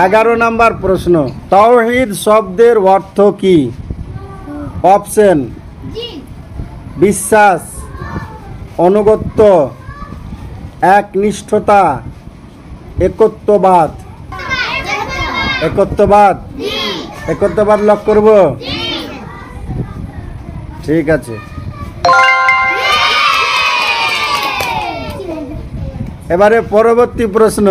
এগারো নাম্বার প্রশ্ন তাওহিদ শব্দের অর্থ কি? অপশন বিশ্বাস অনুগত্য একনিষ্ঠতা একত্ববাদ। একত্ববাদ? একত্ববাদ লক করব? ঠিক আছে। এবারে পরবর্তী প্রশ্ন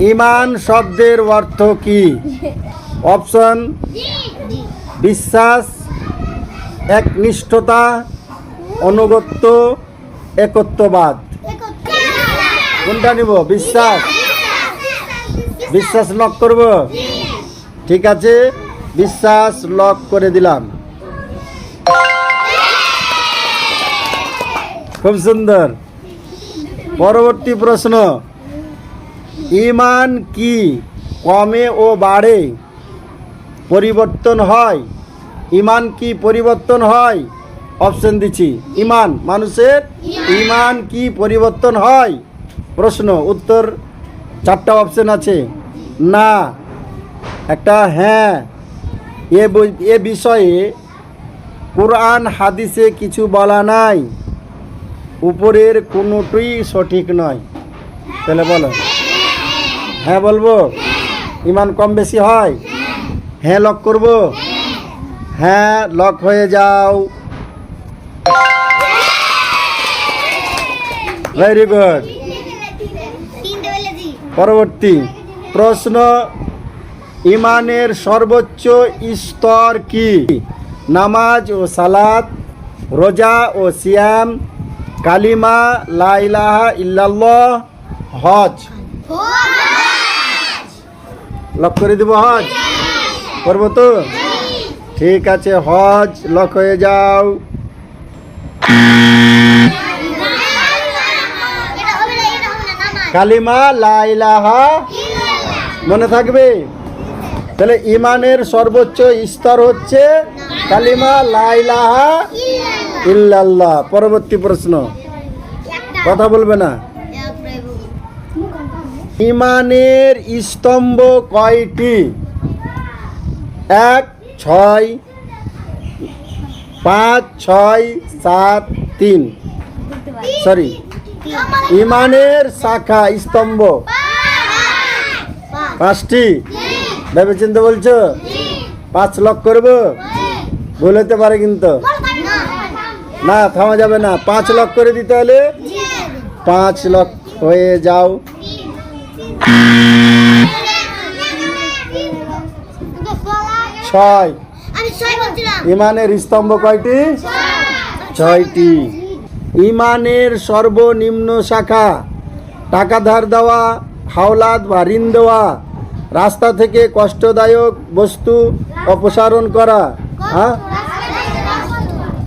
ইমান শব্দের অর্থ কি? অপশন, বিশ্বাস, একনিষ্ঠতা অনুগত্য একত্ববাদ। কোনটা নিব? বিশ্বাস। বিশ্বাস লক করব? ঠিক আছে, বিশ্বাস লক করে দিলাম। খুব সুন্দর। পরবর্তী প্রশ্ন। ইমান কি? কমে ও বাড়ে। পরিবর্তন হয়। ইমান কি পরিবর্তন হয়? অপশন দিচ্ছি। ইমান। মানুষের ইমান কি পরিবর্তন হয়? প্রশ্ন, উত্তর, চারটা অপশন আছে। না। একটা হ্যাঁ। এ এ বিষয়ে কোরআন, হাদিসে কিছু বলা নাই। উপরের কোনোটিই সঠিক নয়। তাহলে বলো। হ্যাঁ বলব? ইমান কম বেশি হয়? হ্যাঁ লক করব? হ্যাঁ লক হয়ে যাও। ভেরি গুড পরবর্তী প্রশ্ন, ইমানের সর্বোচ্চ স্তর কি? নামাজ ও সালাত, রোজা ও সিয়াম, কালিমা লাইলাহা ইল্লাল্লাহ হজ। লক করে দিব হজ? করব তো? ঠিক আছে, হজ লক হয়ে যাও। কালিমা লাইলাহা মনে থাকবে? তাহলে ইমানের সর্বোচ্চ স্তর হচ্ছে কালিমা লাইলাহা ইল্লাল্লাহ। পরবর্তী প্রশ্ন। কথা বলবে না? ইমানের স্তম্ভ কয়টি? এক ছয় পাঁচ ছয় সাত তিন। সরি ইমানের শাখা স্তম্ভ। পাঁচটি। ভেবে চিন্তা বলছো? পাঁচ লক করব? ভুল হতে পারে কিন্তু। না থামা যাবে না। পাঁচ লক করে দিতে হলে পাঁচ লক হয়ে যাও। ছয়। ইমানের স্তম্ভ কয়টি? ছয়টি। ইমানের সর্বনিম্ন শাখা টাকা ধার দেওয়া হাওলাত বা ঋণ দেওয়া রাস্তা থেকে কষ্টদায়ক বস্তু অপসারণ করা হ্যাঁ?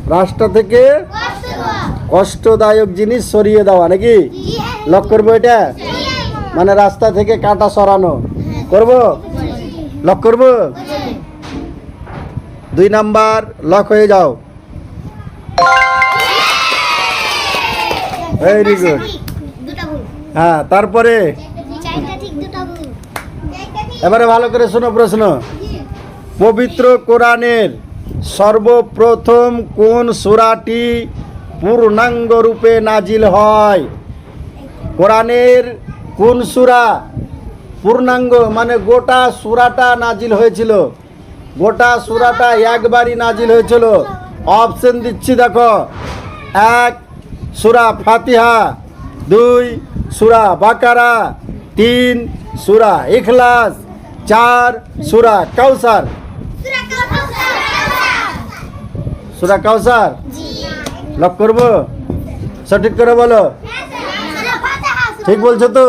রাস্তা থেকে কষ্টদায়ক জিনিস সরিয়ে দেওয়া নাকি? লক করব এটা? মানে রাস্তা থেকে কাটা সরানো। করব? লক করব? দুই নাম্বার লক হয়ে যাও। ভেরি গুড হ্যাঁ তারপরে? এবারে ভালো করে শোনো প্রশ্ন। পবিত্র কোরআনের সর্বপ্রথম কোন সূরাটি পূর্ণাঙ্গ রূপে নাজিল হয়? কোরআনের কোন সুরা? পূর্ণাঙ্গ মানে গোটা সুরাটা নাজিল হয়েছিল। গোটা সুরাটা একবারই নাজিল হয়েছিল। অপশন দিচ্ছি দেখো। এক সুরা ফাতিহা। দুই সুরা বাকারা। তিন সুরা ইখলাস। চার সুরা কাউসার। সুরা কাউসার লক করব? সঠিক করে বলো। ঠিক বলছো তো?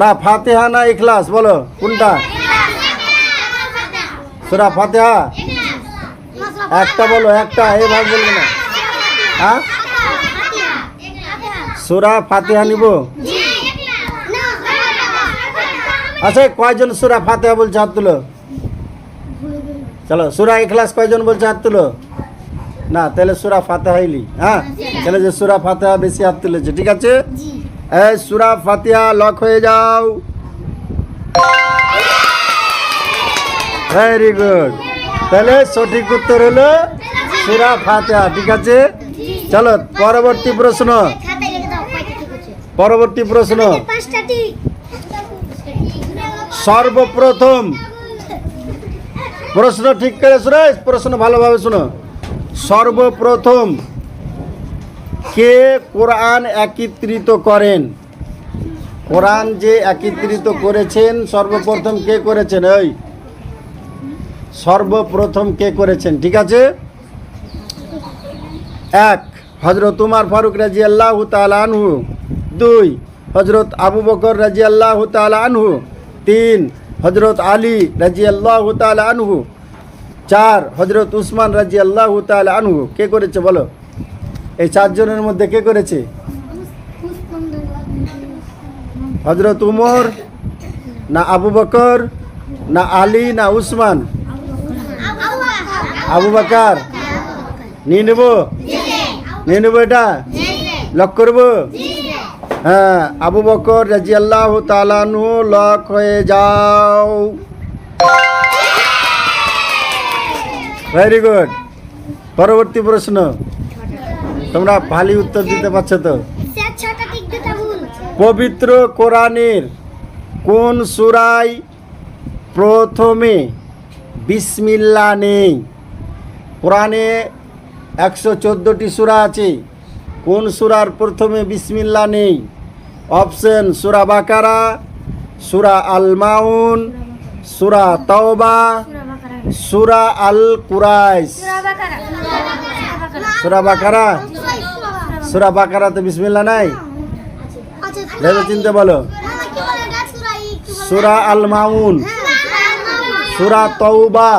না, ফাতেহা না ইখলাস? বলো, কোনটা? সুরা ফাতেহা? একটা বলো, একটা, এই ভাগ বলবে না। হ্যাঁ? সুরা ফাতেহা নিব? আচ্ছা কয়জন সুরা ফাতেহা বলছে হাত তুলো? চলো, সুরা ইখলাস কয়জন বলছে হাত তুলো? না তাহলে সুরা সূরা ফাতেহাইলি হ্যাঁ? তাহলে যে সুরা ফাতেহা বেশি হাত তুলেছে ঠিক আছে? এই সুরা ফাতিহা লক হয়ে যাও। ভেরি গুড তাহলে সঠিক উত্তর হলো সুরা ফাতিহা ঠিক আছে? চলো পরবর্তী প্রশ্ন। পরবর্তী প্রশ্ন। সর্বপ্রথম। প্রশ্ন ঠিক করে সুরেশ প্রশ্ন ভালোভাবে শোনো। সর্বপ্রথম কে কোরআন একত্রিত করেন? কোরআন যে একত্রিত করেছেন, সর্বপ্রথম কে করেছেন? ওই সর্বপ্রথম কে করেছেন? ঠিক আছে? এক হজরত উমার ফারুক রাজি আল্লাহ আনহু। দুই হজরত আবু বকর রাজি আল্লাহ আনহু। তিন হজরত আলী রাজি আল্লাহ আনহু। চার হজরত উসমান রাজি আল্লাহ আনহু, কে করেছে বলো? এই চারজনের মধ্যে কে করেছে? হজরত উমর, না আবু বকর, না আলী, না উসমান? আবু বকর। নিয়ে নেব? নিয়ে নেব এটা? লক করব? হ্যাঁ আবু বকর রাজি আল্লাহ তালানু লক হয়ে যাও। ভেরি গুড পরবর্তী প্রশ্ন। তোমরা ভালো উত্তর দিতে পারছ তো? পবিত্র কোরআনের কোন সুরায় প্রথমে বিসমিল্লা নেই? কোরআনে একশো চোদ্দোটি সুরা আছে। কোন সুরার প্রথমে বিসমিল্লা নেই? অপশন, সুরা বাকারা, সুরা আলমাউন, সুরা তওবা সুরা আল কুরাইশ। সুরা বাকারা। সুরা বাকারাতে বিসমিল্লা নাই? ভেবে চিনতে বলো। সুরা আল মাউন। সুরা তৌবা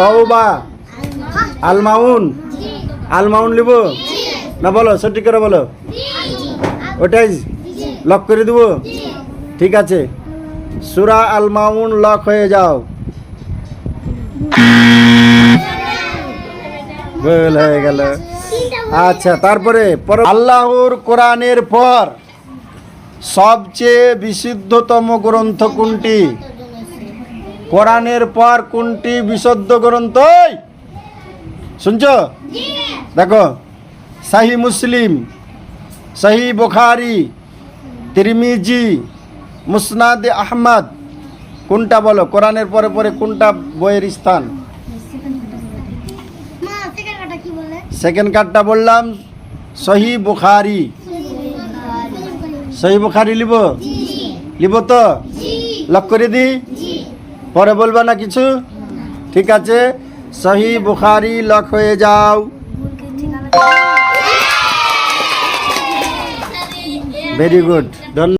তৌবা আল মাউন। আল মাউন লিব? না বলো সঠিক করে বলো। ওটাই লক করে দেবো? ঠিক আছে। সুরা আল মাউন লক হয়ে যাও। ভুল হয়ে গেল। আচ্ছা তারপরে পর- আল্লাহর কোরআনের পর সবচেয়ে বিশুদ্ধতম গ্রন্থ কোনটি? কোরআনের পর কোনটি বিশুদ্ধ গ্রন্থ? শুনছ? দেখো, সাহি মুসলিম, সাহি বুখারি, তিরমিজি, মুসনাদ আহমদ কোনটা বলো? কোরআনের পরে পরে কোনটা বইয়ের স্থান? সেকেন্ড কার্ডটা বললাম সহি বুখারি। সহি বুখারি লিব? লিব তো? লক করে দি। পরে বলবা না কিছু? ঠিক আছে সহি বুখারি লক হয়ে যাও। ভেরি গুড ধন্যবাদ।